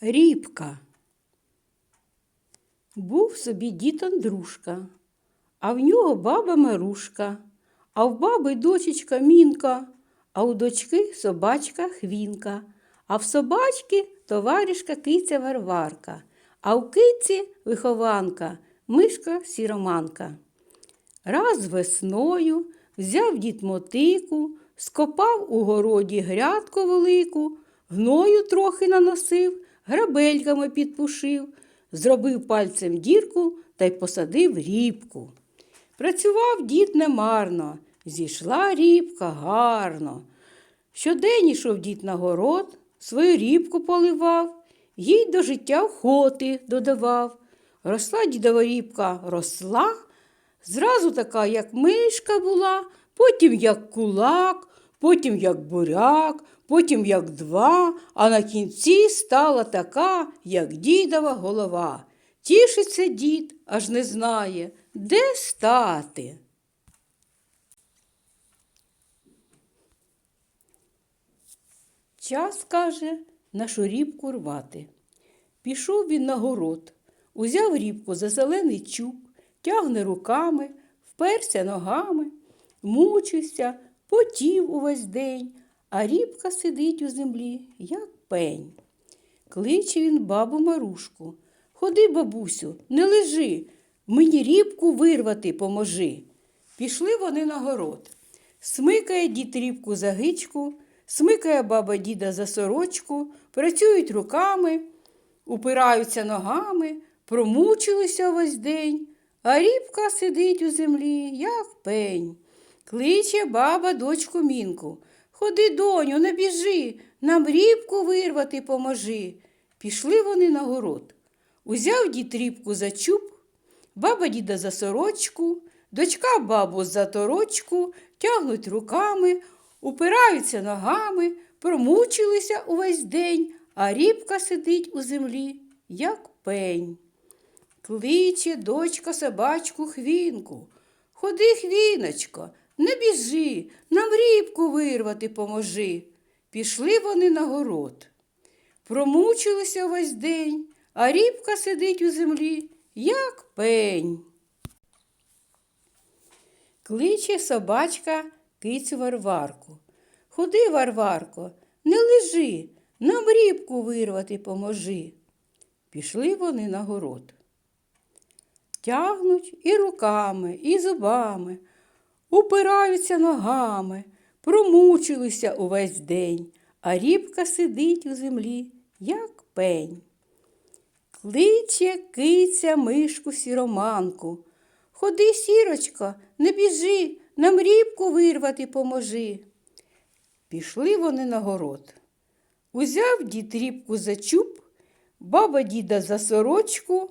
Рібка. Був собі дід Андрушка, а в нього баба Марушка, а в баби дочечка Мінка, а у дочки собачка Хвінка, а в собачки товаришка киця Варварка, а в киці вихованка мишка сіроманка. Раз весною взяв дід мотику, скопав у городі грядку велику, гною трохи наносив, грабельками підпушив, зробив пальцем дірку та й посадив рібку. Працював дід немарно, зійшла рібка гарно. Щодень ішов дід на город, свою рібку поливав, їй до життя охоти додавав. Росла дідова рібка, росла, зразу така, як мишка була, потім як кулак, потім як буряк, потім як два, а на кінці стала така, як дідова голова. Тішиться дід, аж не знає, де стати. Час, каже, нашу рібку рвати. Пішов він на город, узяв рібку за зелений чуб, тягне руками, вперся ногами, мучився, потів увесь день, а рібка сидить у землі, як пень. Кличе він бабу Марушку. Ходи, бабусю, не лежи, мені рібку вирвати поможи. Пішли вони на город. Смикає дід рібку за гичку, смикає баба діда за сорочку, працюють руками, упираються ногами, промучилися весь день, а рібка сидить у землі, як пень. Кличе баба дочку мінку. Ходи, доню, не біжи, нам рібку вирвати поможи. Пішли вони на город. Узяв дід рібку за чуб, баба діда за сорочку, дочка бабу за торочку, тягнуть руками, упираються ногами, промучилися увесь день, а рібка сидить у землі, як пень. Кличе дочка собачку хвінку. Ходи, хвіночко, не біжи, нам рібку вирвати поможи. Пішли вони на город. Промучилися весь день, а рібка сидить у землі, як пень. Кличе собачка кицю Варварку. Ходи, Варварко, не лежи, нам рібку вирвати поможи. Пішли вони на город. Тягнуть і руками, і зубами, упираються ногами, промучилися увесь день, а рібка сидить у землі, як пень. Кличе киця мишку сіроманку. Ходи, сірочка, не біжи, нам рібку вирвати поможи. Пішли вони на город. Узяв дід рібку за чуб, баба діда за сорочку,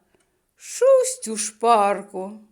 шусть у шпарку.